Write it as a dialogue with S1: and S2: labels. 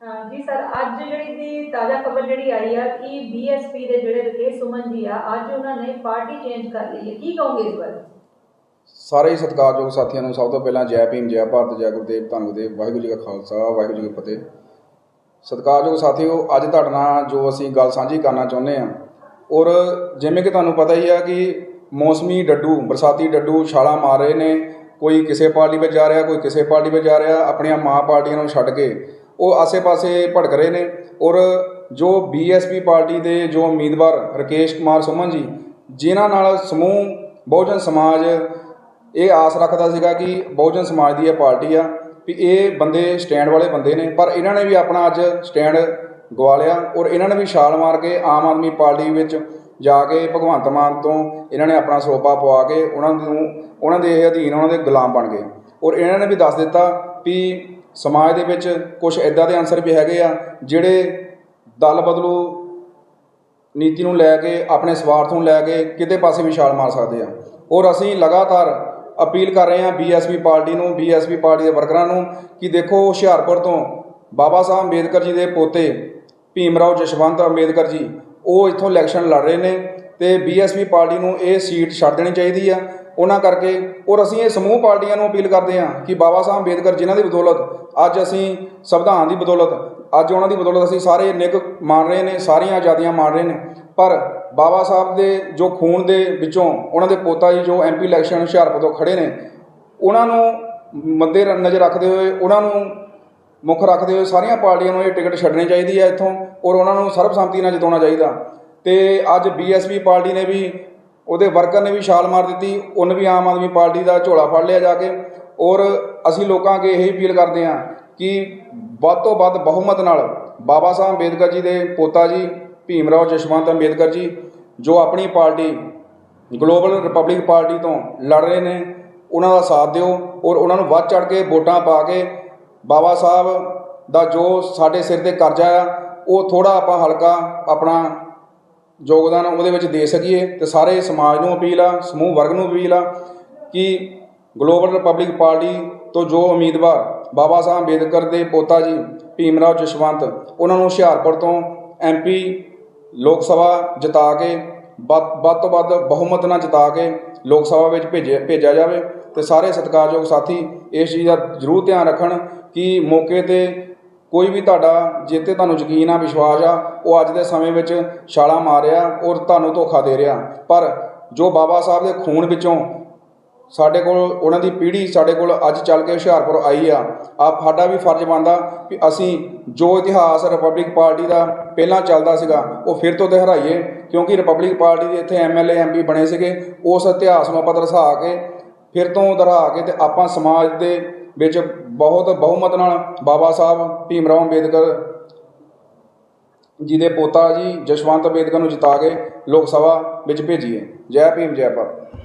S1: ਜੀ ਸਰ, ਅੱਜ ਜਿਹੜੀ ਦੀ ਤਾਜ਼ਾ ਖਬਰ ਜਿਹੜੀ ਆਈ ਆ ਕਿ ਬੀਐਸਪੀ ਦੇ ਜਿਹੜੇ ਰਕੇਸ਼ ਸੁਮਨ ਜੀ ਆ, ਅੱਜ ਉਹਨਾਂ ਨੇ ਪਾਰਟੀ ਚੇਂਜ ਕਰ ਲਈ ਹੈ। ਕੀ ਕਹੋਗੇ ਇਸ ਬਾਰੇ?
S2: ਸਾਰੇ ਹੀ ਸਤਿਕਾਰਯੋਗ ਸਾਥੀਆਂ ਨੂੰ ਸਭ ਤੋਂ ਪਹਿਲਾਂ ਜੈ ਭੀਮ, ਜੈ ਭਾਰਤ, ਜੈ ਗੁਰਦੇਵ, ਧੰਨ ਗੁਰਦੇਵ, ਵਾਹਿਗੁਰੂ ਜੀ ਕਾ ਖਾਲਸਾ, ਵਾਹਿਗੁਰੂ ਜੀ ਕੀ ਫਤਿਹ। ਸਤਿਕਾਰਯੋਗ ਸਾਥੀਓ, ਅੱਜ ਤੁਹਾਡੇ ਨਾਲ ਜੋ ਅਸੀਂ ਗੱਲ ਸਾਂਝੀ ਕਰਨਾ ਚਾਹੁੰਦੇ ਹਾਂ, ਔਰ ਜਿਵੇਂ ਕਿ ਤੁਹਾਨੂੰ ਪਤਾ ਹੀ ਆ ਕਿ ਮੌਸਮੀ ਡੱਡੂ, ਬਰਸਾਤੀ ਡੱਡੂ ਛਾਲਾਂ ਮਾਰ ਰਹੇ ਨੇ, ਕੋਈ ਕਿਸੇ ਪਾਰਟੀ ਵਿੱਚ ਜਾ ਰਿਹਾ, ਕੋਈ ਕਿਸੇ ਪਾਰਟੀ ਵਿੱਚ ਜਾ ਰਿਹਾ, ਆਪਣੀਆਂ ਮਾਂ ਪਾਰਟੀਆਂ ਨੂੰ ਛੱਡ ਕੇ ਉਹ ਆਸੇ-ਪਾਸੇ ਭੜਕ ਰਹੇ ਨੇ ਔਰ ਜੋ ਬੀਐਸਪੀ ਪਾਰਟੀ ਦੇ ਜੋ ਉਮੀਦਵਾਰ ਰਕੇਸ਼ ਕੁਮਾਰ ਸੁਮਨ ਜੀ, ਜਿਨ੍ਹਾਂ ਨਾਲ ਸਮੂਹ, ਬਹੁਜਨ ਸਮਾਜ, ਇਹ ਆਸ ਰੱਖਦਾ ਸੀਗਾ ਕਿ ਬਹੁਜਨ ਸਮਾਜ ਦੀ ਇਹ ਪਾਰਟੀ ਆ, ਵੀ ਇਹ ਬੰਦੇ ਸਟੈਂਡ ਵਾਲੇ ਬੰਦੇ ਨੇ, ਪਰ ਇਹਨਾਂ ਨੇ ਵੀ ਆਪਣਾ ਅੱਜ ਸਟੈਂਡ ਗਵਾ ਲਿਆ ਔਰ ਇਹਨਾਂ ਨੇ ਵੀ ਛਾਲ ਮਾਰ ਕੇ ਆਮ ਆਦਮੀ ਪਾਰਟੀ ਵਿੱਚ ਜਾ ਕੇ ਭਗਵੰਤ ਮਾਨ ਤੋਂ ਇਹਨਾਂ ਨੇ ਆਪਣਾ ਸਰੋਪਾ ਪਵਾ ਕੇ ਉਹਨਾਂ ਨੂੰ, ਉਹਨਾਂ ਦੇ ਅਧੀਨ ਉਹਨਾਂ ਦੇ ਗੁਲਾਮ ਬਣ ਗਏ ਔਰ ਇਹਨਾਂ ਨੇ ਵੀ ਦੱਸ ਦਿੱਤਾ ਵੀ ਸਮਾਜ ਦੇ ਵਿੱਚ ਕੁਝ ਇਦਾਂ ਦੇ ਅਨਸਰ ਵੀ ਹੈਗੇ ਆ, ਜਿਹੜੇ ਦਲ ਬਦਲੂ ਨੀਤੀ ਨੂੰ ਲੈ ਕੇ, ਆਪਣੇ ਸਵਾਰਥ ਨੂੰ ਲੈ ਕੇ ਕਿਤੇ ਪਾਸੇ ਵੀ ਛਾਲ ਮਾਰ ਸਕਦੇ ਆ। ਔਰ ਅਸੀਂ ਲਗਾਤਾਰ ਅਪੀਲ ਕਰ ਰਹੇ ਹਾਂ ਬੀਐਸਪੀ ਪਾਰਟੀ ਨੂੰ ਬੀਐਸਪੀ ਪਾਰਟੀ ਦੇ ਵਰਕਰਾਂ ਨੂੰ ਕਿ ਦੇਖੋ ਹੁਸ਼ਿਆਰਪੁਰ ਤੋਂ ਬਾਬਾ ਸਾਹਿਬ ਅੰਬੇਦਕਰ ਜੀ ਦੇ ਪੋਤੇ ਭੀਮਰਾਓ ਜਸ਼ਵੰਤ ਅੰਬੇਦਕਰ ਜੀ, ਉਹ ਇੱਥੋਂ ਇਲੈਕਸ਼ਨ ਲੜ ਰਹੇ ਨੇ ਤੇ ਬੀਐਸਪੀ ਪਾਰਟੀ ਨੂੰ ਇਹ ਸੀਟ ਛੱਡ ਦੇਣੀ ਚਾਹੀਦੀ ਆ। ਉਹਨਾਂ ਕਰਕੇ ਔਰ ਅਸੀਂ ਇਹ ਸਮੂਹ ਪਾਰਟੀਆਂ ਨੂੰ ਅਪੀਲ ਕਰਦੇ ਹਾਂ ਕਿ ਬਾਬਾ ਸਾਹਿਬ ਅੰਬੇਦਕਰ ਜਿਨ੍ਹਾਂ ਦੀ ਬਦੌਲਤ ਅੱਜ ਅਸੀਂ ਸੰਵਿਧਾਨ ਦੀ ਬਦੌਲਤ, ਅੱਜ ਉਹਨਾਂ ਦੀ ਬਦੌਲਤ ਅਸੀਂ ਸਾਰੇ ਨਿੱਘ ਮਾਣ ਰਹੇ ਨੇ, ਸਾਰੀਆਂ ਆਜ਼ਾਦੀਆਂ ਮਾਣ ਰਹੇ ਨੇ। ਪਰ ਬਾਬਾ ਸਾਹਿਬ ਦੇ ਜੋ ਖੂਨ ਦੇ ਵਿੱਚੋਂ, ਉਹਨਾਂ ਦੇ ਪੋਤਾ ਜੀ ਜੋ ਐਮਪੀ ਇਲੈਕਸ਼ਨ ਹੁਸ਼ਿਆਰਪੁਰ ਤੋਂ ਖੜੇ ਨੇ, ਉਹਨਾਂ ਨੂੰ ਮੱਦੇ ਨਜ਼ਰ ਰੱਖਦੇ ਹੋਏ, ਉਹਨਾਂ ਨੂੰ ਮੁੱਖ ਰੱਖਦੇ ਹੋਏ ਸਾਰੀਆਂ ਪਾਰਟੀਆਂ ਨੂੰ ਇਹ ਟਿਕਟ ਛੱਡਣੀ ਚਾਹੀਦੀ ਹੈ ਇੱਥੋਂ ਔਰ ਉਹਨਾਂ ਨੂੰ ਸਰਬਸੰਮਤੀ ਨਾਲ ਜਿਤਾਉਣਾ ਚਾਹੀਦਾ। ਤੇ ਅੱਜ ਬੀਐਸਪੀ ਪਾਰਟੀ ਨੇ ਵੀ ਉਹਦੇ ਵਰਕਰ ਨੇ ਵੀ ਛਾਲ ਮਾਰ ਦਿੱਤੀ, ਉਹਨੇ ਵੀ ਆਮ ਆਦਮੀ ਪਾਰਟੀ ਦਾ ਝੋਲਾ ਫੜ ਲਿਆ ਜਾ ਕੇ। ਔਰ ਅਸੀਂ ਲੋਕਾਂ ਅੱਗੇ ਇਹ ਅਪੀਲ ਕਰਦੇ ਹਾਂ ਕਿ ਵੱਧ ਤੋਂ ਵੱਧ ਬਹੁਮਤ ਨਾਲ ਬਾਬਾ ਸਾਹਿਬ ਅੰਬੇਦਕਰ ਜੀ ਦੇ ਪੋਤਾ ਜੀ, ਭੀਮ ਰਾਓ ਜਸ਼ਵੰਤ ਅੰਬੇਦਕਰ ਜੀ, ਜੋ ਆਪਣੀ ਪਾਰਟੀ ਗਲੋਬਲ ਰਿਪਬਲਿਕ ਪਾਰਟੀ ਤੋਂ ਲੜ ਰਹੇ ਨੇ, ਉਹਨਾਂ ਦਾ ਸਾਥ ਦਿਓ ਔਰ ਉਹਨਾਂ ਨੂੰ ਵੱਧ ਚੜ ਕੇ ਵੋਟਾਂ ਪਾ ਕੇ ਬਾਬਾ ਸਾਹਿਬ ਦਾ ਜੋ ਸਾਡੇ ਸਿਰ ਤੇ ਕਰਜ਼ਾ ਆ, ਉਹ ਥੋੜਾ ਆਪਾਂ ਹਲਕਾ ਆਪਣਾ ਯੋਗਦਾਨ ਉਹਦੇ ਵਿੱਚ ਦੇ ਸਕੀਏ ਤੇ ਸਾਰੇ ਸਮਾਜ ਨੂੰ ਅਪੀਲ ਆ, ਸਮੂਹ ਵਰਗ ਨੂੰ ਅਪੀਲ ਆ ਕਿ ਗਲੋਬਲ ਰਿਪਬਲਿਕ ਪਾਰਟੀ ਤੋਂ ਜੋ ਉਮੀਦਵਾਰ ਬਾਬਾ ਸਾਹਿਬ ਅੰਬੇਦਕਰ ਦੇ ਪੋਤਾ ਜੀ, ਭੀਮਰਾਓ ਜਸ਼ਵੰਤ, ਉਹਨਾਂ ਨੂੰ ਹੁਸ਼ਿਆਰਪੁਰ ਤੋਂ ਐਮਪੀ ਲੋਕ ਸਭਾ ਜਿਤਾ ਕੇ, ਵੱਧ ਵੱਧ ਤੋਂ ਵੱਧ ਬਹੁਮਤ ਨਾਲ ਜਿਤਾ ਕੇ ਲੋਕ ਸਭਾ ਵਿੱਚ ਭੇਜਿਆ ਭੇਜਿਆ ਜਾਵੇ ਤੇ ਸਾਰੇ ਸਤਿਕਾਰਯੋਗ ਸਾਥੀ ਇਸ ਚੀਜ਼ ਦਾ ਜ਼ਰੂਰ ਧਿਆਨ ਰੱਖਣ ਕਿ ਮੌਕੇ ਤੇ ਕੋਈ ਵੀ ਤੁਹਾਡਾ ਜਿੱਤੇ ਤੁਹਾਨੂੰ ਯਕੀਨ ਆ, ਵਿਸ਼ਵਾਸ ਆ, ਉਹ ਅੱਜ ਦੇ ਸਮੇਂ ਵਿੱਚ ਛਾਲਾ ਰਿਹਾ ਔਰ ਤੁਹਾਨੂੰ ਧੋਖਾ ਦੇ ਰਿਹਾ। ਪਰ ਜੋ ਬਾਬਾ ਸਾਹਿਬ ਦੇ ਖੂਨ ਵਿੱਚੋਂ ਸਾਡੇ ਕੋਲ, ਉਹਨਾਂ ਦੀ ਪੀੜ੍ਹੀ ਸਾਡੇ ਕੋਲ ਅੱਜ ਚੱਲ ਕੇ ਹੁਸ਼ਿਆਰਪੁਰ ਆਈ ਆ ਆਪ ਸਾਡਾ ਵੀ ਫਰਜ਼ ਬਣਦਾ ਕਿ ਅਸੀਂ ਜੋ ਇਤਿਹਾਸ ਰਿਪਬਲਿਕ ਪਾਰਟੀ ਦਾ ਪਹਿਲਾਂ ਚੱਲਦਾ ਸੀਗਾ, ਉਹ ਫਿਰ ਤੋਂ ਦੁਹਰਾਈਏ, ਕਿਉਂਕਿ ਰਿਪਬਲਿਕ ਪਾਰਟੀ ਦੇ ਇੱਥੇ ਐਮਐਲਏ ਐਮਪੀ ਬਣੇ ਸੀਗੇ, ਉਸ ਇਤਿਹਾਸ ਨੂੰ ਆਪਾਂ ਦਰਸਾ ਕੇ, ਫਿਰ ਤੋਂ ਦੁਹਰਾ ਕੇ ਤੇ ਆਪਾਂ ਸਮਾਜ ਦੇ ਵਿੱਚ ਬਹੁਤ ਬਹੁਮਤ ਨਾਲ ਬਾਬਾ ਸਾਹਿਬ ਭੀਮ ਰਾਓ ਅੰਬੇਦਕਰ ਜੀ ਦੇ ਪੋਤਾ ਜੀ ਜਸ਼ਵੰਤ ਅੰਬੇਦਕਰ ਨੂੰ ਜਿਤਾ ਕੇ ਲੋਕ ਸਭਾ ਵਿੱਚ ਭੇਜੀਏ ਜੈ ਭੀਮ, ਜੈ ਭਾਰਤ।